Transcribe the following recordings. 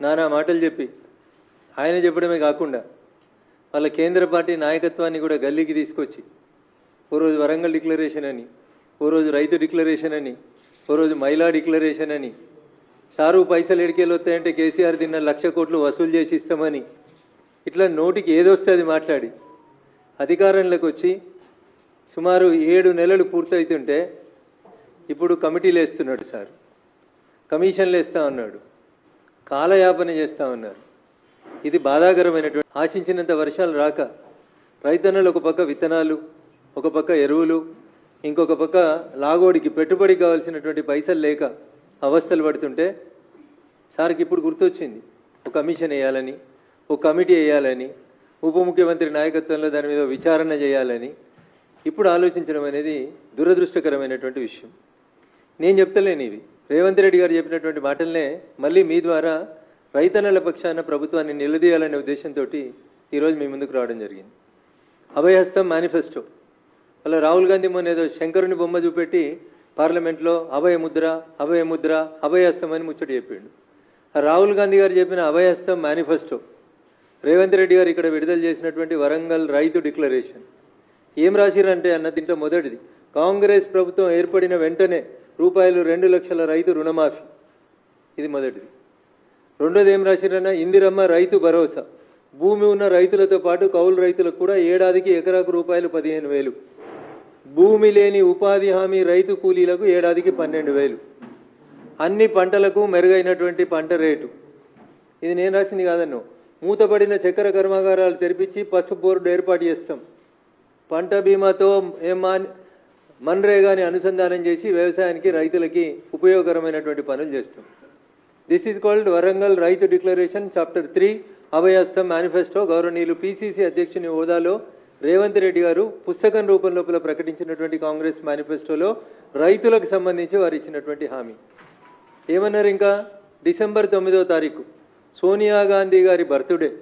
నానా మాటలు చెప్పి ఆయన చెప్పడమే కాకుండా వాళ్ళ కేంద్ర పార్టీ నాయకత్వాన్ని కూడా గల్లీకి తీసుకొచ్చి ఓ రోజు వరంగల్ డిక్లరేషన్ అని ఓ రోజు రైతు డిక్లరేషన్ అని ఓ రోజు మహిళా డిక్లరేషన్ అని సారు పైసలు ఎడికేలు వస్తాయంటే కేసీఆర్ తిన్న లక్ష కోట్లు వసూలు చేసి ఇస్తామని ఇట్లా నోటికి ఏదొస్తే అది మాట్లాడి అధికారంలోకి వచ్చి సుమారు ఏడు నెలలు పూర్తయితుంటే ఇప్పుడు కమిటీలు వేస్తున్నాడు సార్. కమిషన్లు వేస్తా ఉన్నాడు. కాలయాపన చేస్తా ఉన్నారు. ఇది బాధాకరమైనటువంటి ఆశించినంత వర్షాలు రాక రైతన్నలు ఒక పక్క విత్తనాలు ఒక పక్క ఎరువులు ఇంకొక పక్క లాగోడికి పెట్టుబడి కావాల్సినటువంటి పైసలు లేక అవస్థలు పడుతుంటే సార్కి ఇప్పుడు గుర్తొచ్చింది. ఒక కమిషన్ వేయాలని ఒక కమిటీ వేయాలని ఉప ముఖ్యమంత్రి నాయకత్వంలో దాని మీద విచారణ చేయాలని ఇప్పుడు ఆలోచించడం అనేది దురదృష్టకరమైనటువంటి విషయం. నేను చెప్తలేను ఇవి. రేవంత్ రెడ్డి గారు చెప్పినటువంటి మాటలనే మళ్ళీ మీ ద్వారా రైతన్నల పక్షాన ప్రభుత్వాన్ని నిలదీయాలనే ఉద్దేశంతో ఈరోజు మీ ముందుకు రావడం జరిగింది. అభయహస్తం మేనిఫెస్టో. అలా రాహుల్ గాంధీ మొన్న ఏదో శంకరుని బొమ్మ చూపెట్టి పార్లమెంట్లో అభయ ముద్ర అభయ ముద్ర అభయహస్తం అని ముచ్చట చెప్పిండు. రాహుల్ గాంధీ గారు చెప్పిన అభయహస్తం మేనిఫెస్టో. రేవంత్ రెడ్డి గారు ఇక్కడ విడుదల చేసినటువంటి వరంగల్ రైతు డిక్లరేషన్. ఏం రాసిరంటే అన్న దీంట్లో మొదటిది. కాంగ్రెస్ ప్రభుత్వం ఏర్పడిన వెంటనే రూపాయలు రెండు లక్షల రైతు రుణమాఫీ. ఇది మొదటిది. రెండోది ఏం రాసిరన్నా ఇందిరమ్మ రైతు భరోసా. భూమి ఉన్న రైతులతో పాటు కౌలు రైతులకు కూడా ఏడాదికి ఎకరాకు రూపాయలు పదిహేను వేలు. భూమి లేని ఉపాధి హామీ రైతు కూలీలకు ఏడాదికి పన్నెండు వేలు. అన్ని పంటలకు మెరుగైనటువంటి పంట రేటు. ఇది నేను రాసింది కాదన్ను. మూతపడిన చక్కెర కర్మాగారాలు తెరిపించి పసుపు బోర్డు ఏర్పాటు చేస్తాం. పంట బీమాతో ఏమా మన్రేగాని అనుసంధానం చేసి వ్యవసాయానికి రైతులకి ఉపయోగకరమైనటువంటి పనులు చేస్తాం దిస్ ఈజ్ కాల్డ్ వరంగల్ రైతు డిక్లరేషన్ చాప్టర్ త్రీ అభయస్తం మేనిఫెస్టో గౌరవనీయులు పిసిసి అధ్యక్షుని హోదాలో రేవంత్ రెడ్డి గారు పుస్తకం రూపం లోపల ప్రకటించినటువంటి కాంగ్రెస్ మేనిఫెస్టోలో రైతులకు సంబంధించి వారు ఇచ్చినటువంటి హామీ. ఏమన్నారు ఇంకా? డిసెంబర్ తొమ్మిదో తారీఖు. సోనియా గాంధీ గారి బర్త్డే.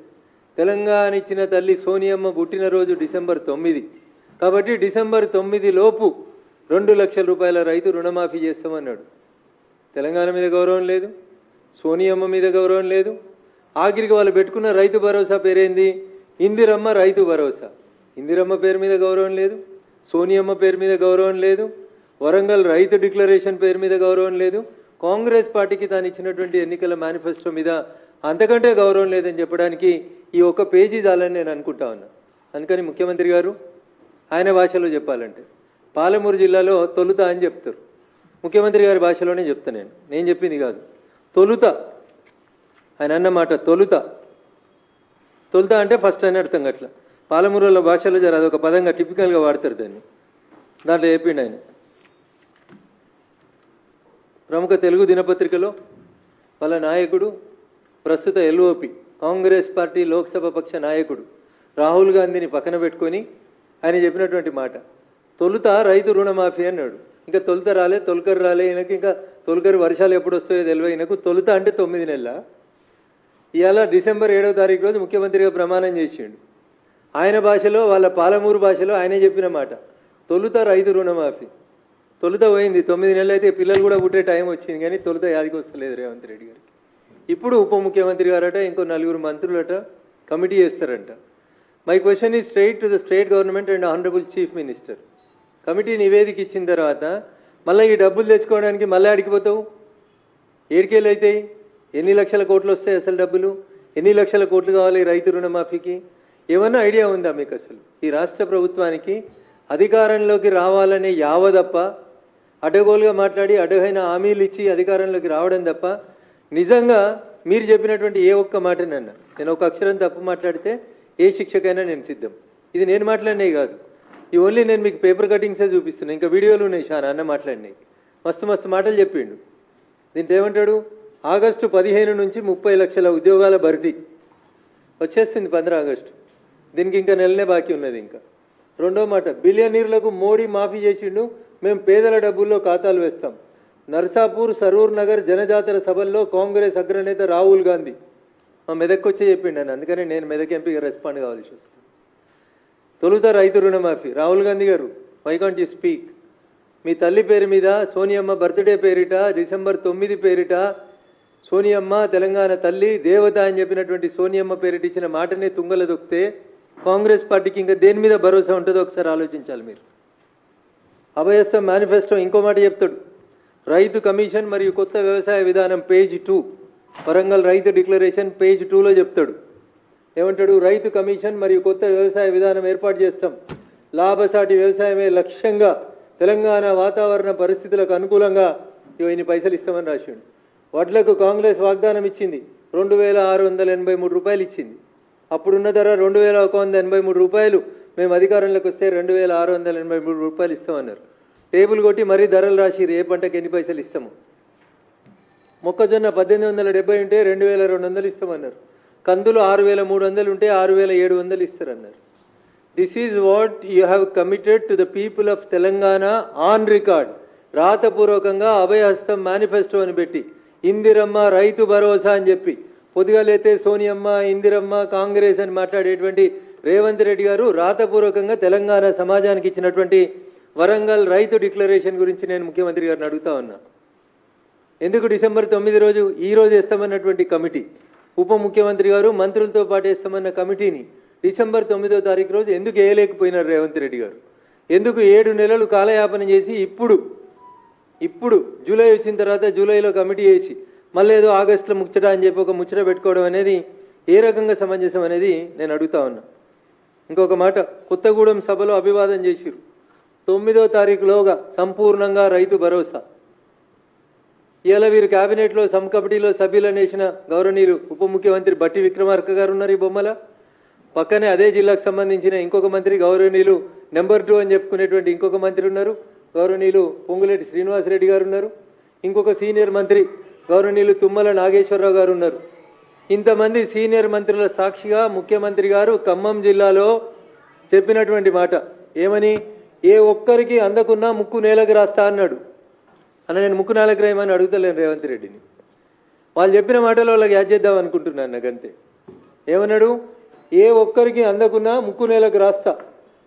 తెలంగాణ ఇచ్చిన తల్లి సోనియమ్మ పుట్టినరోజు డిసెంబర్ తొమ్మిది. కాబట్టి డిసెంబర్ తొమ్మిది లోపు రెండు లక్షల రూపాయల రైతు రుణమాఫీ చేస్తామన్నాడు. తెలంగాణ మీద గౌరవం లేదు సోనియమ్మ మీద గౌరవం లేదు ఆఖరికి వాళ్ళు పెట్టుకున్న రైతు భరోసా పేరేంది? ఇందిరమ్మ రైతు భరోసా. ఇందిరమ్మ పేరు మీద గౌరవం లేదు సోనియమ్మ పేరు మీద గౌరవం లేదు వరంగల్ రైతు డిక్లరేషన్ పేరు మీద గౌరవం లేదు కాంగ్రెస్ పార్టీకి తాను ఇచ్చినటువంటి ఎన్నికల మేనిఫెస్టో మీద అంతకంటే గౌరవం లేదని చెప్పడానికి ఈ ఒక్క పేజీ చాలని నేను అనుకుంటా ఉన్నా. అందుకని ముఖ్యమంత్రి గారు ఆయన భాషలో చెప్పాలంటే. పాలమూరు జిల్లాలో తొలుత అని చెప్తారు. ముఖ్యమంత్రి గారి భాషలోనే చెప్తా నేను. నేను చెప్పింది కాదు. తొలుత. ఆయన అన్నమాట తొలుత. తొలుత అంటే ఫస్ట్ అని అర్థం అట్లా పాలమూరుల భాషలో జర అదొక పదంగా టిపికల్గా వాడతారు దాన్ని. దాంట్లో చెప్పిండు ఆయన. ప్రముఖ తెలుగు దినపత్రికలో వాళ్ళ నాయకుడు ప్రస్తుత ఎల్ఓపి కాంగ్రెస్ పార్టీ లోక్సభ పక్ష నాయకుడు రాహుల్ గాంధీని పక్కన పెట్టుకొని ఆయన చెప్పినటువంటి మాట. తొలుత రైతు రుణమాఫీ అన్నాడు. ఇంకా తొలుత రాలే తొలకరు రాలే ఈయనకి ఇంకా తొలకరు వర్షాలు ఎప్పుడు వస్తాయో తెలియదు ఈయనకు తొలుత అంటే తొమ్మిది నెలల? ఇవాళ డిసెంబర్ ఏడవ తారీఖు రోజు ముఖ్యమంత్రిగా ప్రమాణం చేసిండు. ఆయన భాషలో వాళ్ళ పాలమూరు భాషలో ఆయనే చెప్పిన మాట. తొలుత రైతు రుణమాఫీ. తొలుత పోయింది. తొమ్మిది నెలలు అయితే పిల్లలు కూడా పుట్టే టైం వచ్చింది కానీ తొలుత యాదికి వస్తలేదు రేవంత్ రెడ్డి గారికి. ఇప్పుడు ఉప ముఖ్యమంత్రి గారట ఇంకో నలుగురు మంత్రులట కమిటీ చేస్తారంట. మై క్వశ్చన్ ఈ straight to the state government and honourable chief minister committee నివేదిక ఇచ్చిన తర్వాత మళ్ళీ ఈ డబ్బులు తెచ్చుకోవడానికి మళ్ళీ అడిగిపోతావు ఏడికేళ్ళు అవుతాయి ఎన్ని లక్షల కోట్లు వస్తాయి అసలు డబ్బులు? ఎన్ని లక్షల కోట్లు కావాలి రైతు రుణమాఫీకి? ఏమన్నా ఐడియా ఉందా మీకు అసలు? ఈ రాష్ట్ర ప్రభుత్వానికి అధికారంలోకి రావాలనే యావ తప్ప అడ్డగోలుగా మాట్లాడి అడ్డగైన హామీలు ఇచ్చి అధికారంలోకి రావడం తప్ప నిజంగా మీరు చెప్పినటువంటి ఏ ఒక్క మాటనన్నా నేను ఒక అక్షరం తప్పు మాట్లాడితే ఏ శిక్షకైనా నేను సిద్ధం. ఇది నేను మాట్లాడినవి కాదు. ఈ ఓన్లీ నేను మీకు పేపర్ కటింగ్సే చూపిస్తున్నాను ఇంకా వీడియోలు ఉన్నాయి షా అన్న మాట్లాడినాయి మస్తు మస్తు మాటలు చెప్పిండు. దీంతో ఏమంటాడు? ఆగస్టు పదిహేను నుంచి ముప్పై లక్షల ఉద్యోగాల భర్తీ. వచ్చేస్తుంది పంద్ర ఆగస్టు. దీనికి ఇంకా నెలనే బాకీ ఉన్నది ఇంకా. రెండో మాట బిలియనీర్లకు మోడీ మాఫీ చేసిండు. మేము పేదల డబ్బుల్లో ఖాతాలు వేస్తాం. నర్సాపూర్ సరూర్ నగర్ జనజాతర సభల్లో కాంగ్రెస్ అగ్రనేత రాహుల్ గాంధీ. మా మెదక్కి వచ్చే చెప్పిండు అని అందుకని నేను మెదక్ ఎంపీగా రెస్పాండ్ కావాల్సి వస్తుంది. తొలుత రైతు రుణమాఫీ. రాహుల్ గాంధీ గారు వై కాంట్ యూ స్పీక్ మీ తల్లి పేరు మీద సోనియమ్మ బర్త్డే పేరిట డిసెంబర్ తొమ్మిది పేరిట సోనియమ్మ తెలంగాణ తల్లి దేవత అని చెప్పినటువంటి సోనియమ్మ పేరిట ఇచ్చిన మాటనే తుంగల దొక్కితే కాంగ్రెస్ పార్టీకి ఇంకా దేని మీద భరోసా ఉంటుందో ఒకసారి ఆలోచించాలి మీరు. అభయస్థ మేనిఫెస్టో ఇంకో మాట చెప్తాడు. రైతు కమిషన్ మరియు కొత్త వ్యవసాయ విధానం పేజ్ టూ. వరంగల్ రైతు డిక్లరేషన్ పేజ్ టూలో చెప్తాడు. ఏమంటాడు? రైతు కమిషన్ మరియు కొత్త వ్యవసాయ విధానం ఏర్పాటు చేస్తాం. లాభసాటి వ్యవసాయమే లక్ష్యంగా తెలంగాణ వాతావరణ పరిస్థితులకు అనుకూలంగా ఇగో ఇన్ని పైసలు ఇస్తామని రాసిండు. వడ్లకు కాంగ్రెస్ వాగ్దానం ఇచ్చింది. రెండు వేల ఆరు వందల ఎనభై మూడు రూపాయలు ఇచ్చింది. అప్పుడున్న ధర రెండు వేల ఒక వంద ఎనభై మూడు రూపాయలు. మేము అధికారంలోకి వస్తే రెండు వేల ఆరు వందల ఎనభై మూడు రూపాయలు ఇస్తామన్నారు. టేబుల్ కొట్టి మరీ ధరలు రాసిరు ఏ పంటకు ఎన్ని పైసలు ఇస్తాము? మొక్కజొన్న పద్దెనిమిది వందల డెబ్బై ఉంటే రెండు వేల రెండు వందలు ఇస్తామన్నారు. కందులు ఆరు వేల మూడు వందలు ఉంటే ఆరు వేల ఏడు వందలు ఇస్తారన్నారు. This is what you have committed to the people of Telangana on record రాతపూర్వకంగా అభయహస్తం మేనిఫెస్టో అని పెట్టి ఇందిరమ్మ రైతు భరోసా అని చెప్పి పొద్దుగాలైతే సోనియమ్మ ఇందిరమ్మ కాంగ్రెస్ అని మాట్లాడేటువంటి రేవంత్ రెడ్డి గారు రాతపూర్వకంగా తెలంగాణ సమాజానికి ఇచ్చినటువంటి వరంగల్ రైతు డిక్లరేషన్ గురించి నేను ముఖ్యమంత్రి గారిని అడుగుతా ఉన్నా. ఎందుకు డిసెంబర్ తొమ్మిది రోజు ఈ రోజు వేస్తామన్నటువంటి కమిటీ? ఉప ముఖ్యమంత్రి గారు మంత్రులతో పాటు వేస్తామన్న కమిటీని డిసెంబర్ తొమ్మిదో తారీఖు రోజు ఎందుకు వేయలేకపోయినారు రేవంత్ రెడ్డి గారు? ఎందుకు ఏడు నెలలు కాలయాపన చేసి ఇప్పుడు ఇప్పుడు జూలై వచ్చిన తర్వాత జూలైలో కమిటీ వేసి మళ్ళీ ఏదో ఆగస్టులో ముచ్చట అని చెప్పి ఒక ముచ్చట పెట్టుకోవడం అనేది ఏ రకంగా సమంజసం అనేది నేను అడుగుతా ఉన్నా. ఇంకొక మాట కొత్తగూడెం సభలో అభివాదం చేసిరు తొమ్మిదో తారీఖులోగా సంపూర్ణంగా రైతు భరోసా. ఇవాళ వీరు కేబినెట్లో సబ్ కమిటీలో సభ్యులను వేసిన గౌరవనీయులు ఉప ముఖ్యమంత్రి బట్టి విక్రమార్క గారు ఉన్నారు ఈ బొమ్మల. పక్కనే అదే జిల్లాకు సంబంధించిన ఇంకొక మంత్రి గౌరవనీయులు నెంబర్ టూ అని చెప్పుకునేటువంటి ఇంకొక మంత్రి ఉన్నారు. గౌరవనీయులు పొంగులేటి శ్రీనివాసరెడ్డి గారు ఉన్నారు. ఇంకొక సీనియర్ మంత్రి గౌరవనీయులు తుమ్మల నాగేశ్వరరావు గారు ఉన్నారు. ఇంతమంది సీనియర్ మంత్రుల సాక్షిగా ముఖ్యమంత్రి గారు ఖమ్మం జిల్లాలో చెప్పినటువంటి మాట. ఏమని? ఏ ఒక్కరికి అందకున్నా ముక్కు నేలకు రాస్తా అన్నాడు. అన్న నేను ముక్కు నేలకు రాయమని అడుగుతలేను రేవంత్ రెడ్డిని. వాళ్ళు చెప్పిన మాటలు వాళ్ళకి యాడ్ చేద్దాం అనుకుంటున్నాను నాకంతే ఏమన్నాడు? ఏ ఒక్కరికి అందకున్నా ముక్కు నెలకు రాస్తా.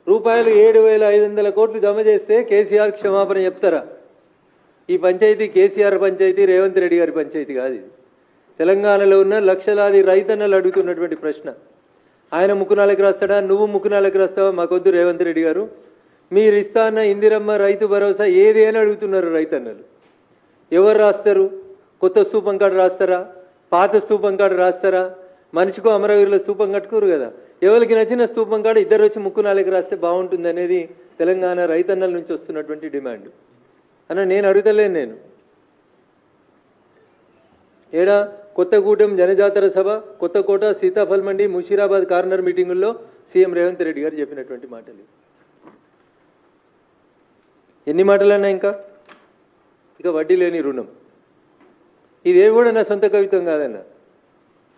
రూపాయలు ఏడు వేల ఐదు వందల కోట్లు జమ చేస్తే కేసీఆర్ క్షమాపణ చెప్తారా? ఈ పంచాయతీ కేసీఆర్ పంచాయతీ రేవంత్ రెడ్డి గారి పంచాయతీ కాదు ఇది. తెలంగాణలో ఉన్న లక్షలాది రైతన్నలు అడుగుతున్నటువంటి ప్రశ్న. ఆయన ముక్కునాలకు రాస్తాడా? నువ్వు ముక్కునాలకు రాస్తావా? మాకొద్దు రేవంత్ రెడ్డి గారు. మీరు ఇస్తా అన్న ఇందిరమ్మ రైతు భరోసా ఏది అని అడుగుతున్నారు రైతన్నలు. ఎవరు రాస్తారు? కొత్త స్థూపం కాడ రాస్తారా? పాత స్థూపం కాడ రాస్తారా? మనిషికో అమరవీరుల స్థూపం కట్టుకోరు కదా. ఎవరికి నచ్చిన స్థూపం కాడ ఇద్దరు వచ్చి ముక్కు నాలుగు రాస్తే బాగుంటుంది అనేది తెలంగాణ రైతన్నల నుంచి వస్తున్నటువంటి డిమాండ్. అన్న నేను అడుగుతలేను నేను. ఏడా? కొత్తగూడెం జనజాతర సభ కొత్తకోట సీతాఫల్ మండి ముషీరాబాద్ కార్నర్ మీటింగుల్లో సీఎం రేవంత్ రెడ్డి గారు చెప్పినటువంటి మాటలు. ఎన్ని మాటలన్నా ఇంకా? ఇక వడ్డీ లేని రుణం. ఇదే కూడా నా సొంత కవిత్వం కాదన్న.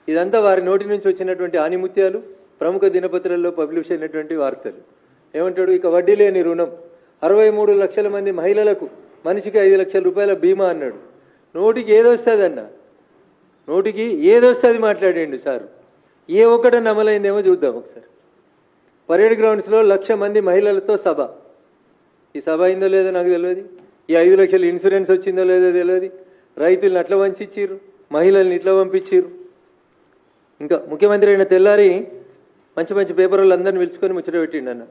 ఇదంతా వారి నోటి నుంచి వచ్చినటువంటి ఆనిముత్యాలు ప్రముఖ దినపత్రాల్లో పబ్లిష్ అయినటువంటి వార్తలు. ఏమంటాడు? ఇక వడ్డీ లేని రుణం. అరవై మూడు లక్షల మంది మహిళలకు మనిషికి ఐదు లక్షల రూపాయల బీమా అన్నాడు. నోటికి ఏదొస్తుంది అన్న నోటికి ఏదొస్తుంది మాట్లాడండి సార్. ఏ ఒక్కట అమలైందేమో చూద్దాం ఒకసారి. పరేడ్ గ్రౌండ్స్లో లక్ష మంది మహిళలతో సభ. ఈ సభ అయిందో లేదో నాకు తెలియదు. ఈ ఐదు లక్షల ఇన్సూరెన్స్ వచ్చిందో లేదో తెలియదు. రైతులను అట్లా వంచిచ్చిర్రు మహిళల్ని ఇట్లా పంపించిర్రు. ఇంకా ముఖ్యమంత్రి అయిన తెల్లారి మంచి మంచి పేపర్లు అందరిని పిలుచుకొని ముచ్చట పెట్టిండు అన్న.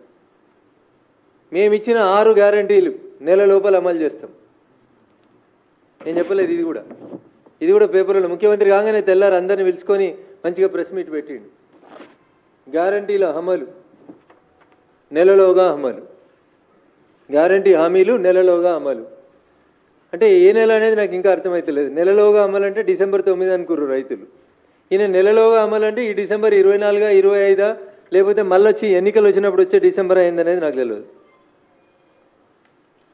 మేము ఇచ్చిన ఆరు గ్యారంటీలు నెల లోపల అమలు చేస్తాం. నేను చెప్పలేదు ఇది కూడా. ఇది కూడా పేపర్లో ముఖ్యమంత్రి కాగానే తెల్లారి అందరిని పిలుచుకొని మంచిగా ప్రెస్ మీట్ పెట్టిండు. గ్యారంటీల అమలు నెలలోగా అమలు. గ్యారంటీ హామీలు నెలలోగా అమలు. అంటే ఏ నెల అనేది నాకు ఇంకా అర్థమవుతలేదు నెలలోగా అమలంటే డిసెంబర్ తొమ్మిది అనుకుర్రు రైతులు. ఈయన నెలలోగా అమలంటే ఈ డిసెంబర్ ఇరవై నాలుగా ఇరవై ఐదా లేకపోతే మళ్ళీ వచ్చి ఎన్నికలు వచ్చినప్పుడు వచ్చే డిసెంబర్ అయిందనేది నాకు తెలియదు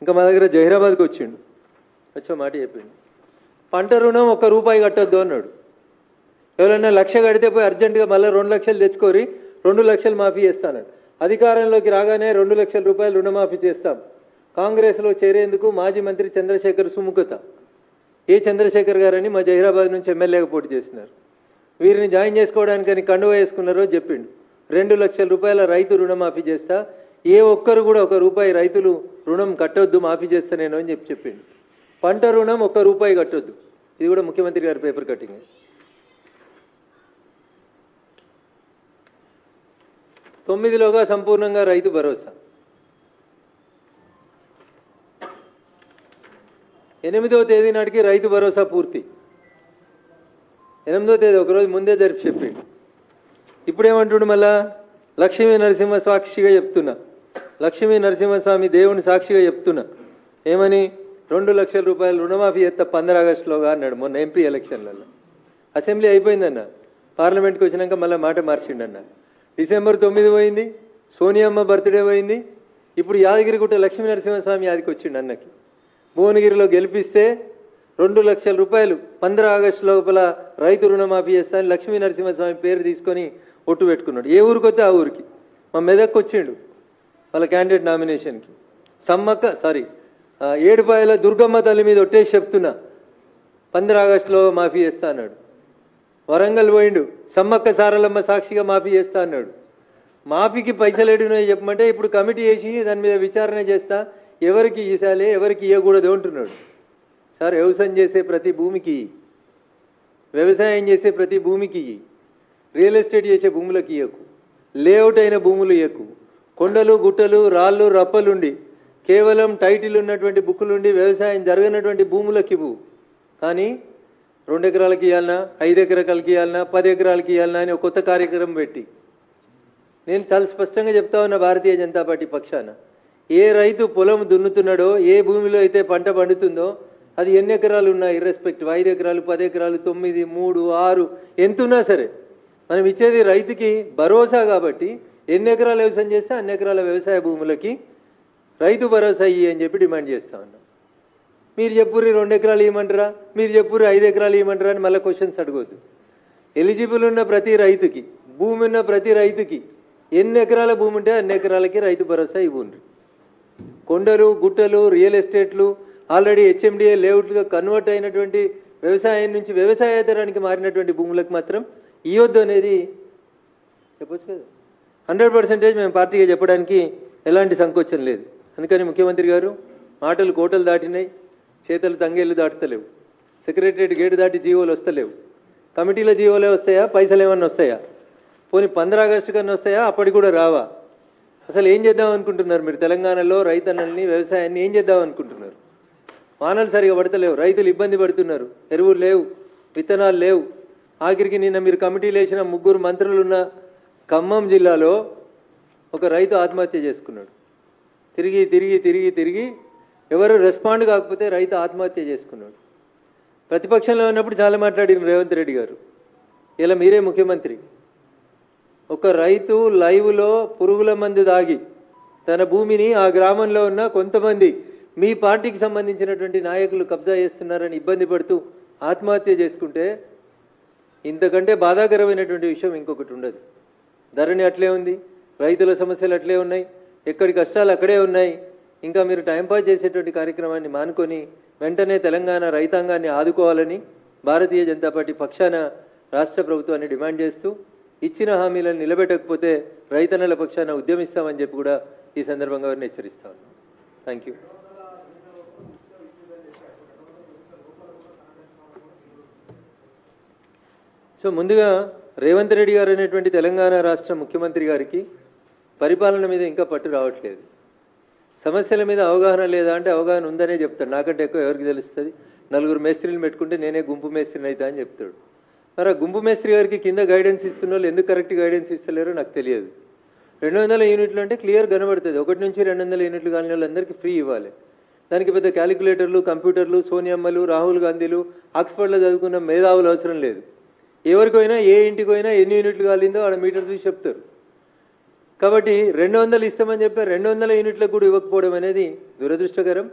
ఇంకా మా దగ్గర జహీరాబాద్కి వచ్చిండు. వచ్చే మాట చెప్పిండు. పంట రుణం ఒక్క రూపాయి కట్టొద్దు అన్నాడు. ఎవరైనా లక్ష కడితే పోయి అర్జెంటుగా మళ్ళీ రెండు లక్షలు తెచ్చుకోరి రెండు లక్షలు మాఫీ చేస్తానండి అధికారంలోకి రాగానే రెండు లక్షల రూపాయలు రుణమాఫీ చేస్తాం. కాంగ్రెస్లో చేరేందుకు మాజీ మంత్రి చంద్రశేఖర్ సుముఖత. ఏ చంద్రశేఖర్ గారని మా జహీరాబాద్ నుంచి ఎమ్మెల్యేగా పోటీ చేసినారు వీరిని జాయిన్ చేసుకోవడానికని కండువ వేసుకున్నారో చెప్పిండు. రెండు లక్షల రూపాయల రైతు రుణమాఫీ చేస్తా. ఏ ఒక్కరు కూడా ఒక రూపాయి రైతులు రుణం కట్టొద్దు మాఫీ చేస్తా నేను అని చెప్పి చెప్పిండు. పంట రుణం ఒక్క రూపాయి కట్టొద్దు. ఇది కూడా ముఖ్యమంత్రి గారి పేపర్ కటింగ్. తొమ్మిదిలోగా సంపూర్ణంగా రైతు భరోసా. ఎనిమిదవ తేదీ నాటికి రైతు భరోసా పూర్తి. ఎనిమిదో తేదీ ఒకరోజు ముందే జరిపి చెప్పిండు. ఇప్పుడు ఏమంటుండు మళ్ళా? లక్ష్మీ నరసింహ సాక్షిగా చెప్తున్నా. లక్ష్మీ నరసింహస్వామి దేవుని సాక్షిగా చెప్తున్నా. ఏమని? రెండు లక్షల రూపాయలు రుణమాఫీ ఎత్త పంద్ర ఆగస్టులోగా అన్నాడు మొన్న ఎంపీ ఎలక్షన్లలో. అసెంబ్లీ అయిపోయిందన్న. పార్లమెంట్కి వచ్చినాక మళ్ళీ మాట మార్చిండన్న. డిసెంబర్ తొమ్మిది పోయింది సోనియమ్మ బర్త్డే పోయింది. ఇప్పుడు యాదగిరిగుట్ట లక్ష్మీ నరసింహస్వామి యాదికి వచ్చిండు అన్నకి. భువనగిరిలో గెలిపిస్తే రెండు లక్షల రూపాయలు పంద్ర ఆగస్టు లోపల రైతు రుణమాఫీ చేస్తాను లక్ష్మీ నరసింహస్వామి పేరు తీసుకొని ఒట్టు పెట్టుకున్నాడు. ఏ ఊరికి వస్తే ఆ ఊరికి. మా మెదక్కి వచ్చిండు వాళ్ళ క్యాండిడేట్ నామినేషన్కి. సమ్మక్క సారీ ఏడుపాయల దుర్గమ్మ తల్లి మీద ఒట్టేసి చెప్తున్నా పంద్ర ఆగస్టులో మాఫీ చేస్తా అన్నాడు. వరంగల్ పోయిండు. సమ్మక్క సారలమ్మ సాక్షిగా మాఫీ చేస్తా అన్నాడు. మాఫీకి పైసలు ఎడినాయి చెప్పమంటే ఇప్పుడు కమిటీ వేసి దాని మీద విచారణ చేస్తా ఎవరికి ఇసాలి ఎవరికి ఇవ్వకూడదు అంటున్నాడు. సార్ వ్యవసాయం చేసే ప్రతి భూమికి వ్యవసాయం చేసే ప్రతి భూమికి రియల్ ఎస్టేట్ చేసే భూములకు ఇయ్యకు లేఅవుట్ అయిన భూములు ఇయ్యకు. కొండలు గుట్టలు రాళ్ళు రప్పలుండి కేవలం టైటిల్ ఉన్నటువంటి బుక్కులుండి వ్యవసాయం జరగనటువంటి భూములకు ఇవ్వు. కానీ రెండు ఎకరాలకి ఇవ్వాలన్నా ఐదు ఎకరాలకి ఇవ్వాలనా పది ఎకరాలకి ఇవ్వాలనా అని ఒక కొత్త కార్యక్రమం పెట్టి. నేను చాలా స్పష్టంగా చెప్తా ఉన్నా భారతీయ జనతా పార్టీ పక్షాన. ఏ రైతు పొలం దున్నుతున్నాడో ఏ భూమిలో అయితే పంట పండుతుందో అది ఎన్ని ఎకరాలు ఉన్నా ఇర్రెస్పెక్టివ్ ఐదు ఎకరాలు పది ఎకరాలు తొమ్మిది మూడు ఆరు ఎంత ఉన్నా సరే. మనం ఇచ్చేది రైతుకి భరోసా కాబట్టి ఎన్ని ఎకరాలు వ్యవసాయం చేస్తే అన్ని ఎకరాల వ్యవసాయ భూములకి రైతు భరోసా ఇయ్యి అని చెప్పి డిమాండ్ చేస్తా ఉన్నాం. మీరు చెప్పుర్రి రెండు ఎకరాలు ఇవ్వమంటారా? మీరు చెప్పుర్రి ఐదు ఎకరాలు ఇవ్వమంటారా అని మళ్ళీ క్వశ్చన్స్ అడగొద్దు. ఎలిజిబుల్ ఉన్న ప్రతి రైతుకి భూమి ఉన్న ప్రతి రైతుకి ఎన్ని ఎకరాల భూమి ఉంటే అన్ని ఎకరాలకి రైతు భరోసా ఇవ్వండి కొండలు గుట్టలు రియల్ ఎస్టేట్లు ఆల్రెడీ హెచ్ఎండిఏ లేఅవుట్గా కన్వర్ట్ అయినటువంటి వ్యవసాయం నుంచి వ్యవసాయేతరానికి మారినటువంటి భూములకు మాత్రం ఇవ్వద్దు అనేది చెప్పొచ్చు కదా? హండ్రెడ్ పర్సెంటేజ్ మేము పార్టీగా చెప్పడానికి ఎలాంటి సంకోచం లేదు. అందుకని ముఖ్యమంత్రి గారు మాటలు కోటలు దాటినాయి. చేతులు తంగేళ్ళు దాటుతలేవు. సెక్రటరియట్ గేటు దాటి జీవోలు వస్తలేవు. కమిటీల జీవోలే వస్తాయా? పైసలు ఏమన్నా వస్తాయా? పోనీ పంద్ర ఆగస్టు కన్నా వస్తాయా? అప్పటికి కూడా రావా? అసలు ఏం చేద్దాం అనుకుంటున్నారు మీరు? తెలంగాణలో రైతన్నల్ని వ్యవసాయాన్ని ఏం చేద్దాం అనుకుంటున్నారు? వానలు సరిగా పడతలేవు. రైతులు ఇబ్బంది పడుతున్నారు. ఎరువులు లేవు. విత్తనాలు లేవు. ఆఖరికి నిన్న మీరు కమిటీలు వేసిన ముగ్గురు మంత్రులున్న ఖమ్మం జిల్లాలో ఒక రైతు ఆత్మహత్య చేసుకున్నాడు. తిరిగి తిరిగి తిరిగి తిరిగి ఎవరు రెస్పాండ్ కాకపోతే రైతు ఆత్మహత్య చేసుకున్నాడు. ప్రతిపక్షంలో ఉన్నప్పుడు చాలా మాట్లాడిన రేవంత్ రెడ్డి గారు. ఇలా మీరే ముఖ్యమంత్రి. ఒక రైతు లైవ్లో పురుగుల మందు దాగి తన భూమిని ఆ గ్రామంలో ఉన్న కొంతమంది మీ పార్టీకి సంబంధించినటువంటి నాయకులు కబ్జా చేస్తున్నారని ఇబ్బంది పడుతూ ఆత్మహత్య చేసుకుంటే ఇంతకంటే బాధాకరమైనటువంటి విషయం ఇంకొకటి ఉండదు. ధరణి అట్లే ఉంది రైతుల సమస్యలు అట్లే ఉన్నాయి ఎక్కడి కష్టాలు అక్కడే ఉన్నాయి ఇంకా మీరు టైంపాస్ చేసేటువంటి కార్యక్రమాన్ని మానుకొని వెంటనే తెలంగాణ రైతాంగాన్ని ఆదుకోవాలని భారతీయ జనతా పార్టీ పక్షాన రాష్ట్ర ప్రభుత్వాన్ని డిమాండ్ చేస్తూ ఇచ్చిన హామీలను నిలబెట్టకపోతే రైతన్నల పక్షాన ఉద్యమిస్తామని చెప్పి కూడా ఈ సందర్భంగా వారిని హెచ్చరిస్తా ఉన్నాం. థ్యాంక్ యూ సో ముందుగా రేవంత్ రెడ్డి గారు అనేటువంటి తెలంగాణ రాష్ట్ర ముఖ్యమంత్రి గారికి పరిపాలన మీద ఇంకా పట్టు రావట్లేదు. సమస్యల మీద అవగాహన లేదా అంటే అవగాహన ఉందనే చెప్తాడు. నాకంటే ఎక్కువ ఎవరికి తెలుస్తుంది? నలుగురు మేస్త్రీలు పెట్టుకుంటే నేనే గుంపు మేస్త్రిని అవుతా అని చెప్తాడు. మరి ఆ గుంపు మేస్త్రి గారికి కింద గైడెన్స్ ఇస్తున్న వాళ్ళు ఎందుకు కరెక్ట్ గైడెన్స్ ఇస్తలేరో నాకు తెలియదు. రెండు వందల యూనిట్లు అంటే క్లియర్ కనబడుతుంది. ఒకటి నుంచి రెండు వందల యూనిట్లు కాని వాళ్ళందరికీ ఫ్రీ ఇవ్వాలి. దానికి పెద్ద క్యాలిక్యులేటర్లు కంప్యూటర్లు సోనియమ్మలు రాహుల్ గాంధీలు ఆక్స్ఫర్డ్లో చదువుకున్న మేధావులు అవసరం లేదు. ఎవరికైనా ఏ ఇంటికి పోయినా ఎన్ని యూనిట్లు కాలిందో ఆడ మీటర్ చూసి చెప్తారు. కాబట్టి రెండు వందలు ఇస్తామని చెప్పి రెండు వందల యూనిట్లకు కూడా ఇవ్వకపోవడం అనేది దురదృష్టకరం.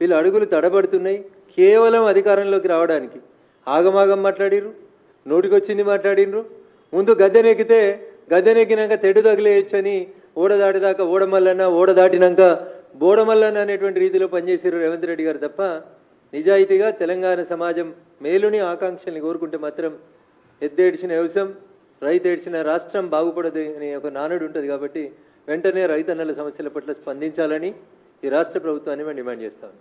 వీళ్ళు అడుగులు తడబడుతున్నాయి. కేవలం అధికారంలోకి రావడానికి ఆగమాగం మాట్లాడిరు నోటికొచ్చింది మాట్లాడినరు ముందు గద్దెనెక్కితే గద్దెనెక్కినాక తెడు తగిలేయొచ్చని ఓడ దాటిదాకా ఓడమల్లన్న ఓడ దాటినాక బోడమల్లన్న అనేటువంటి రీతిలో పనిచేసారు రేవంత్ రెడ్డి గారు తప్ప నిజాయితీగా తెలంగాణ సమాజం మేలుని ఆకాంక్షల్ని కోరుకుంటే మాత్రం ఎద్దేడిచిన వ్యవసాయం. రైతు ఏడ్చిన రాష్ట్రం బాగుపడదు అనే ఒక నానుడు ఉంటుంది కాబట్టి వెంటనే రైతన్నల సమస్యల పట్ల స్పందించాలని ఈ రాష్ట్ర ప్రభుత్వాన్ని మేము డిమాండ్ చేస్తాం.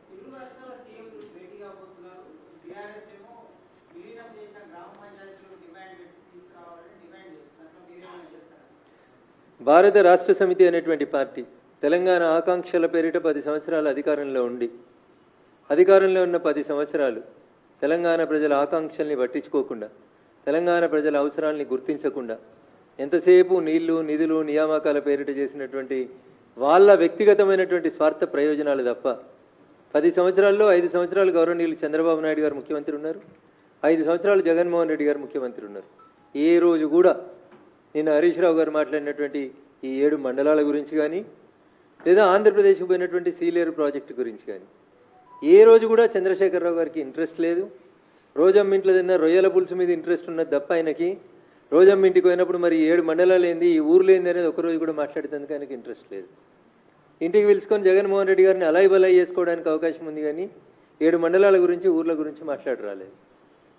భారత రాష్ట్ర సమితి అనేటువంటి పార్టీ తెలంగాణ ఆకాంక్షల పేరిట పది సంవత్సరాలు అధికారంలో ఉండి అధికారంలో ఉన్న పది సంవత్సరాలు తెలంగాణ ప్రజల ఆకాంక్షల్ని పట్టించుకోకుండా తెలంగాణ ప్రజల అవసరాల్ని గుర్తించకుండా ఎంతసేపు నీళ్ళు నిధులు నియామకాల పేరిట చేసినటువంటి వాళ్ళ వ్యక్తిగతమైనటువంటి స్వార్థ ప్రయోజనాలు తప్ప పది సంవత్సరాల్లో ఐదు సంవత్సరాలు గౌరవనీయులు చంద్రబాబు నాయుడు గారు ముఖ్యమంత్రి ఉన్నారు. ఐదు సంవత్సరాలు జగన్మోహన్ రెడ్డి గారు ముఖ్యమంత్రి ఉన్నారు. ఏ రోజు కూడా నిన్న హరీష్ రావు గారు మాట్లాడినటువంటి ఈ ఏడు మండలాల గురించి కానీ లేదా ఆంధ్రప్రదేశ్కి పోయినటువంటి సీలేరు ప్రాజెక్టు గురించి కానీ ఏ రోజు కూడా చంద్రశేఖరరావు గారికి ఇంట్రెస్ట్ లేదు. రోజమ్మ ఇంట్లో తిన్న రొయ్యల పులుసు మీద ఇంట్రెస్ట్ ఉన్నది తప్ప ఆయనకి. రోజమ్మ ఇంటికి పోయినప్పుడు మరి ఏడు మండలాలు ఏంది ఈ ఊర్లు ఏంది అనేది ఒకరోజు కూడా మాట్లాడేందుకు ఆయనకి ఇంట్రెస్ట్ లేదు. ఇంటికి పిలుచుకొని జగన్మోహన్ రెడ్డి గారిని అలాయి బలాయి చేసుకోవడానికి అవకాశం ఉంది కానీ ఏడు మండలాల గురించి ఊర్ల గురించి మాట్లాడరాలేదు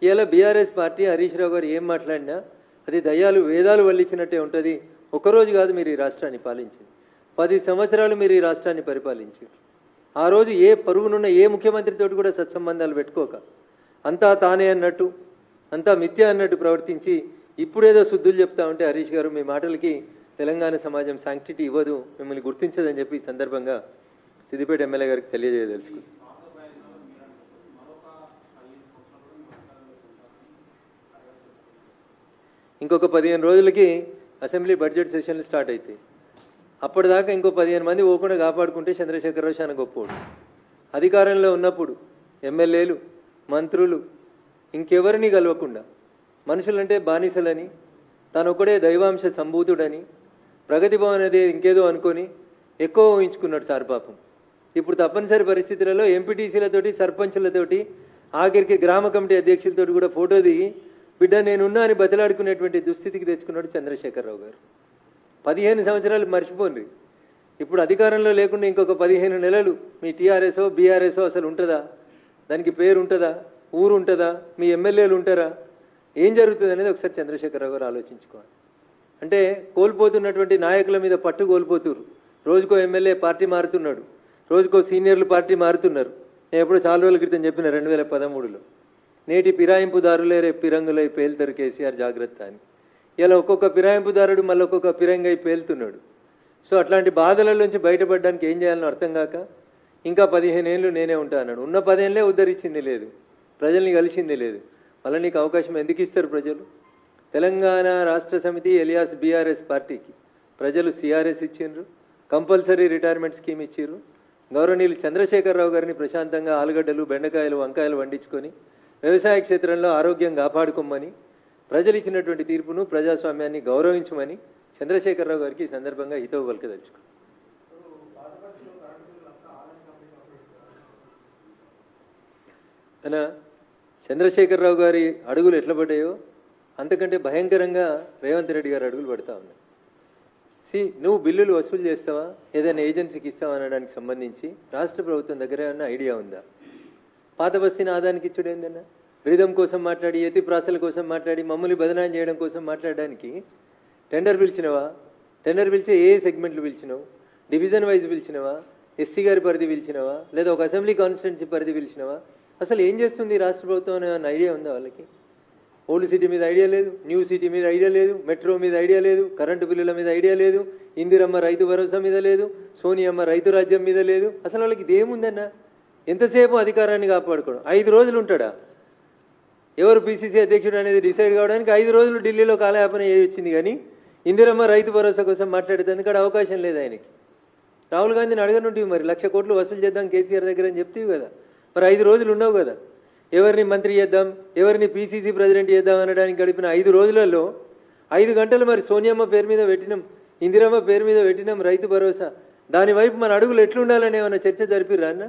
ఇలా బీఆర్ఎస్ పార్టీ హరీష్ రావు గారు ఏం మాట్లాడినా అది దయ్యాలు వేదాలు వల్లించినట్టే ఉంటుంది. ఒకరోజు కాదు మీరు ఈ రాష్ట్రాన్ని పాలించింది. పది సంవత్సరాలు మీరు ఈ రాష్ట్రాన్ని పరిపాలించారు. ఆ రోజు ఏ పరుగునున్న ఏ ముఖ్యమంత్రితోటి కూడా సత్సంబంధాలు పెట్టుకోక అంతా తానే అన్నట్టు అంతా మిథ్య అన్నట్టు ప్రవర్తించి ఇప్పుడేదో శుద్ధులు చెప్తా ఉంటే హరీష్ గారు మీ మాటలకి తెలంగాణ సమాజం శాంక్టిటీ ఇవ్వదు మిమ్మల్ని గుర్తించదని చెప్పి ఈ సందర్భంగా సిద్దిపేట ఎమ్మెల్యే గారికి తెలియజేయదలుచుకుంది ఇంకొక పదిహేను రోజులకి అసెంబ్లీ బడ్జెట్ సెషన్లు స్టార్ట్ అవుతాయి అప్పటిదాకా ఇంకో పదిహేను మంది ఓకుండా కాపాడుకుంటే చంద్రశేఖరరావు చాలా గొప్పోడు అధికారంలో ఉన్నప్పుడు ఎమ్మెల్యేలు మంత్రులు ఇంకెవరిని కలవకుండా. మనుషులంటే బానిసలని తనొక్కడే దైవాంశ సంభూతుడని ప్రగతి భవన్ అనేది ఇంకేదో అనుకొని ఎక్కువ ఊహించుకున్నాడు సార్ పాపం. ఇప్పుడు తప్పనిసరి పరిస్థితులలో ఎంపీటీసీలతోటి సర్పంచులతోటి ఆఖరికి గ్రామ కమిటీ అధ్యక్షులతోటి కూడా ఫోటో దిగి బిడ్డ నేనున్నా అని బతిలాడుకునేటువంటి దుస్థితికి తెచ్చుకున్నాడు చంద్రశేఖరరావు గారు. పదిహేను సంవత్సరాలు మర్చిపోండి. ఇప్పుడు అధికారంలో లేకుండా ఇంకొక పదిహేను నెలలు మీ టీఆర్ఎస్ఓ బీఆర్ఎస్ఓ అసలు ఉంటుందా? దానికి పేరు ఉంటుందా ఊరు ఉంటుందా మీ ఎమ్మెల్యేలు ఉంటారా ఏం జరుగుతుంది అనేది ఒకసారి చంద్రశేఖరరావు గారు ఆలోచించుకోవాలి. అంటే కోల్పోతున్నటువంటి నాయకుల మీద పట్టు కోల్పోతురు రోజుకో ఎమ్మెల్యే పార్టీ మారుతున్నాడు. రోజుకో సీనియర్లు పార్టీ మారుతున్నారు. నేను ఎప్పుడో చాలా రోజుల క్రితం చెప్పిన రెండు వేల పదమూడులో. నేటి పిరాయింపుదారులే రేపు పిరంగులై పేలుతారు కేసీఆర్ జాగ్రత్త అని. ఇలా ఒక్కొక్క పిరాయింపుదారుడు మళ్ళీ ఒక్కొక్క ఫిరంగై పేలుతున్నాడు. సో అట్లాంటి బాధల నుంచి బయటపడడానికి ఏం చేయాలని అర్థం కాక ఇంకా పదిహేను ఏళ్ళు నేనే ఉంటా అన్నాడు. ఉన్న పదేళ్ళే ఉద్ధరించింది లేదు. ప్రజల్ని కలిసింది లేదు. మళ్ళీ నీకు అవకాశం ఎందుకు ఇస్తారు ప్రజలు? తెలంగాణ రాష్ట్ర సమితి ఎలియాస్ బీఆర్ఎస్ పార్టీకి. ప్రజలు సిఆర్ఎస్ ఇచ్చిండ్రు. కంపల్సరీ రిటైర్మెంట్ స్కీమ్ ఇచ్చిర్రు గౌరవనీయులు చంద్రశేఖరరావు గారిని ప్రశాంతంగా ఆలుగడ్డలు బెండకాయలు వంకాయలు వండించుకొని వ్యవసాయ క్షేత్రంలో ఆరోగ్యం కాపాడుకోమని ప్రజలు ఇచ్చినటువంటి తీర్పును ప్రజాస్వామ్యాన్ని గౌరవించమని చంద్రశేఖరరావు గారికి ఈ సందర్భంగా హితవు పలకదలుచుకో అనా చంద్రశేఖరరావు గారి అడుగులు ఎట్లా పడ్డాయో అంతకంటే భయంకరంగా రేవంత్ రెడ్డి గారు అడుగులు పడతా ఉన్నాయి. సి నువ్వు బిల్లులు వసూలు చేస్తావా? ఏదైనా ఏజెన్సీకి ఇస్తావా అనడానికి సంబంధించి రాష్ట్ర ప్రభుత్వం దగ్గర ఏమన్నా ఐడియా ఉందా? పాత బస్తీని ఆదానికి ఇచ్చుడు ఏందన్నా? రిధం కోసం మాట్లాడి ఎతి ప్రాసల కోసం మాట్లాడి మమ్మల్ని బదనాయం చేయడం కోసం మాట్లాడడానికి టెండర్ పిలిచినవా? టెండర్ పిలిచి ఏ సెగ్మెంట్లు పిలిచినావు? డివిజన్ వైజ్ పిలిచినవా? ఎస్సీ గారి పరిధి పిలిచినవా? లేదా ఒక అసెంబ్లీ కాన్స్టిట్యున్సీ పరిధి పిలిచినవా? అసలు ఏం చేస్తుంది రాష్ట్ర ప్రభుత్వం అనే ఐడియా ఉందా వాళ్ళకి? ఓల్డ్ సిటీ మీద ఐడియా లేదు న్యూ సిటీ మీద ఐడియా లేదు మెట్రో మీద ఐడియా లేదు కరెంటు బిల్లుల మీద ఐడియా లేదు ఇందిరమ్మ రైతు భరోసా మీద లేదు సోనియమ్మ రైతు రాజ్యం మీద లేదు. అసలు వాళ్ళకి ఇదేముందన్న ఎంతసేపు అధికారాన్ని కాపాడుకోవడం? ఐదు రోజులు ఉంటాడా? ఎవరు పిసిసి అధ్యక్షుడు అనేది డిసైడ్ కావడానికి ఐదు రోజులు ఢిల్లీలో కాలయాపన వచ్చింది కానీ ఇందిరమ్మ రైతు భరోసా కోసం మాట్లాడేందుకు అక్కడ అవకాశం లేదు ఆయనకి. రాహుల్ గాంధీని అడగనుంటివి మరి లక్ష కోట్లు వసూలు చేద్దాం కేసీఆర్ దగ్గర అని చెప్తీవి కదా. మరి ఐదు రోజులు ఉన్నావు కదా. ఎవరిని మంత్రి చేద్దాం ఎవరిని పీసీసీ ప్రెసిడెంట్ చేద్దాం అనడానికి గడిపిన ఐదు రోజులలో ఐదు గంటలు మరి సోనియమ్మ పేరు మీద పెట్టినాం ఇందిరమ్మ పేరు మీద పెట్టినాం రైతు భరోసా. దాని వైపు మన అడుగులు ఎట్లుండాలని ఏమైనా చర్చ జరిపిరా అన్న?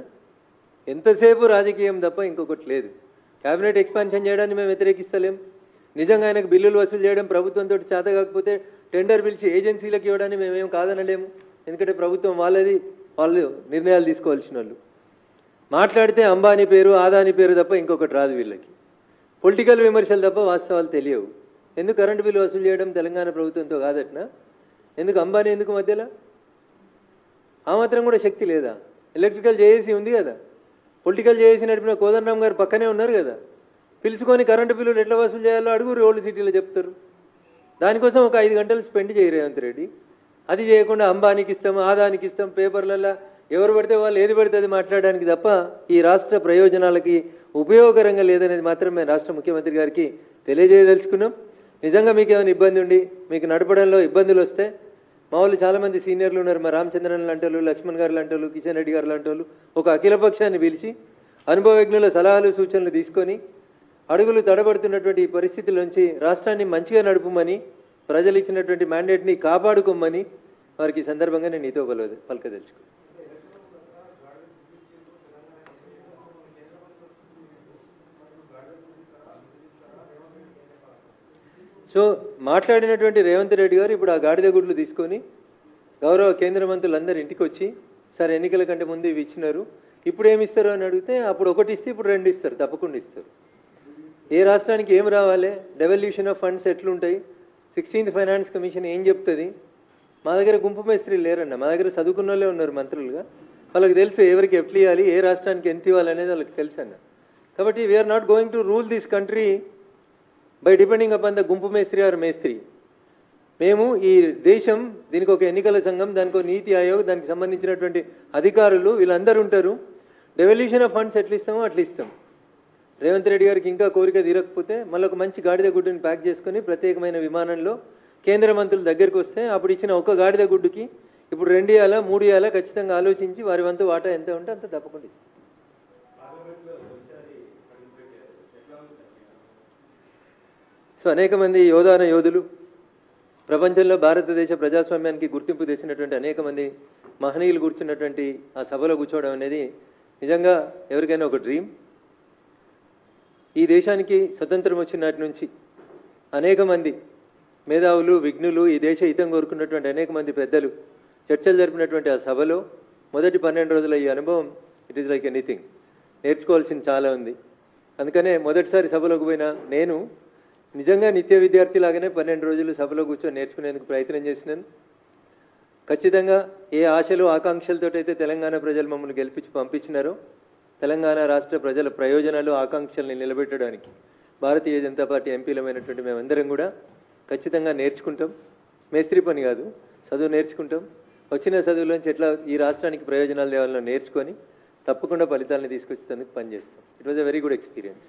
ఎంతసేపు రాజకీయం తప్ప ఇంకొకటి లేదు. క్యాబినెట్ ఎక్స్పాన్షన్ చేయడాన్ని మేము వ్యతిరేకిస్తలేం. నిజంగా ఆయనకు బిల్లులు వసూలు చేయడం ప్రభుత్వంతో చేత కాకపోతే టెండర్ పిలిచి ఏజెన్సీలకు ఇవ్వడాన్ని మేమేం కాదనలేము. ఎందుకంటే ప్రభుత్వం వాళ్ళది వాళ్ళు నిర్ణయాలు తీసుకోవాల్సిన వాళ్ళు. మాట్లాడితే అంబానీ పేరు ఆదాని పేరు తప్ప ఇంకొకటి రాదు వీళ్ళకి. పొలిటికల్ విమర్శలు తప్ప వాస్తవాలు తెలియవు. ఎందుకు కరెంటు బిల్లు వసూలు చేయడం తెలంగాణ ప్రభుత్వంతో కాదట్నా? ఎందుకు అంబానీ ఎందుకు మధ్యలో? ఆ మాత్రం కూడా శక్తి లేదా? ఎలక్ట్రికల్ జేఏసీ ఉంది కదా. పొలిటికల్ జేఏసీ నడిపిన కోదండరామ్ గారు పక్కనే ఉన్నారు కదా. పిలుచుకొని కరెంటు బిల్లులు ఎట్లా వసూలు చేయాలో అడుగురు ఓల్డ్ సిటీలో చెప్తారు. దానికోసం ఒక ఐదు గంటలు స్పెండ్ చేయరు రేవంత్ రెడ్డి. అది చేయకుండా అంబానికి ఇస్తాం ఆదానికి ఇస్తాం పేపర్లలో ఎవరు పడితే వాళ్ళు ఏది పడితే అది మాట్లాడడానికి తప్ప ఈ రాష్ట్ర ప్రయోజనాలకి ఉపయోగకరంగా లేదనేది మాత్రం మేము రాష్ట్ర ముఖ్యమంత్రి గారికి తెలియజేయదలుచుకున్నాం. నిజంగా మీకు ఏమైనా ఇబ్బంది ఉండి మీకు నడపడంలో ఇబ్బందులు వస్తే మా వాళ్ళు చాలామంది సీనియర్లు ఉన్నారు. మా రామచంద్రన్ లాంటి వాళ్ళు లక్ష్మణ్ గారు లాంటి వాళ్ళు కిషన్ రెడ్డి గారు లాంటి వాళ్ళు ఒక అఖిలపక్షాన్ని పిలిచి అనుభవజ్ఞుల సలహాలు సూచనలు తీసుకొని అడుగులు తడబడుతున్నటువంటి ఈ పరిస్థితుల నుంచి రాష్ట్రాన్ని మంచిగా నడుపుమని ప్రజలు ఇచ్చినటువంటి మ్యాండేట్ని కాపాడుకోమని వారికి సందర్భంగా నేను నీతో పల పలకదలుచుకున్నాను. సో మాట్లాడినటువంటి రేవంత్ రెడ్డి గారు ఇప్పుడు ఆ గాడిద గుడ్లు తీసుకొని గౌరవ కేంద్ర మంత్రులందరూ ఇంటికి వచ్చి సార్ ఎన్నికల కంటే ముందు ఇవి ఇచ్చినారు. ఇప్పుడు ఏమి ఇస్తారు? అని అడిగితే అప్పుడు ఒకటి ఇస్తే ఇప్పుడు రెండు ఇస్తారు తప్పకుండా ఇస్తారు. ఏ రాష్ట్రానికి ఏం రావాలి? డెవల్యూషన్ ఆఫ్ ఫండ్స్ ఎట్లుంటాయి? సిక్స్టీన్త్ ఫైనాన్స్ కమిషన్ ఏం చెప్తుంది? మా దగ్గర గుంపు మేస్త్రీలు లేరన్న మా దగ్గర చదువుకున్న వాళ్ళే ఉన్నారు మంత్రులుగా. వాళ్ళకి తెలుసు ఎవరికి ఎట్లు ఇవ్వాలి ఏ రాష్ట్రానికి ఎంత ఇవ్వాలి అనేది వాళ్ళకి తెలుసు అన్న కాబట్టి we're not going to rule this country by depending upon the గుంపు మేస్త్రి ఆర్ మేస్త్రి మేము ఈ దేశం దీనికి ఒక ఎన్నికల సంఘం దానికి ఒక నీతి ఆయోగ్ దానికి సంబంధించినటువంటి అధికారులు వీళ్ళందరూ ఉంటారు. డెవల్యూషన్ ఆఫ్ ఫండ్స్ ఎట్లా ఇస్తామో అట్లా ఇస్తాం రేవంత్ రెడ్డి గారికి ఇంకా కోరిక తీరకపోతే మళ్ళీ ఒక మంచి గాడిద గుడ్డుని ప్యాక్ చేసుకుని ప్రత్యేకమైన విమానంలో కేంద్ర మంత్రుల దగ్గరికి వస్తే అప్పుడు ఇచ్చిన ఒక గాడిద గుడ్డుకి ఇప్పుడు రెండు ఇవ్వాలా మూడు ఇవ్వాలా ఖచ్చితంగా ఆలోచించి వారి వంతు వాటా ఎంత ఉంటే అంత తప్పకుండా ఇస్తాం. సో అనేక మంది యోధాన యోధులు ప్రపంచంలో భారతదేశ ప్రజాస్వామ్యానికి గుర్తింపు తెచ్చినటువంటి అనేక మంది మహనీయులు కూర్చున్నటువంటి ఆ సభలో కూర్చోవడం అనేది నిజంగా ఎవరికైనా ఒక డ్రీమ్ ఈ దేశానికి స్వతంత్రం వచ్చిన నాటి నుంచి అనేక మంది మేధావులు విఘ్నులు ఈ దేశ హితం కోరుకున్నటువంటి అనేక మంది పెద్దలు చర్చలు జరిపినటువంటి ఆ సభలో మొదటి పన్నెండు రోజుల ఈ అనుభవం ఇట్ ఈస్ లైక్ ఎనీథింగ్ నేర్చుకోవాల్సింది చాలా ఉంది. అందుకనే మొదటిసారి సభలోకి పోయిన నేను నిజంగా నిత్య విద్యార్థి లాగానే పన్నెండు రోజులు సభలో కూర్చొని నేర్చుకునేందుకు ప్రయత్నం చేసినాను. ఖచ్చితంగా ఏ ఆశలు ఆకాంక్షలతో అయితే తెలంగాణ ప్రజలు మమ్మల్ని గెలిపించి పంపించినారో తెలంగాణ రాష్ట్ర ప్రజల ప్రయోజనాలు ఆకాంక్షల్ని నిలబెట్టడానికి భారతీయ జనతా పార్టీ ఎంపీలమైనటువంటి మేమందరం కూడా ఖచ్చితంగా నేర్చుకుంటాం. మేస్త్రి పని కాదు చదువు నేర్చుకుంటాం. వచ్చిన చదువులోంచి ఎట్లా ఈ రాష్ట్రానికి ప్రయోజనాలు తేవాలో నేర్చుకొని తప్పకుండా ఫలితాలను తీసుకొచ్చేందుకు పనిచేస్తాం. It was a very good experience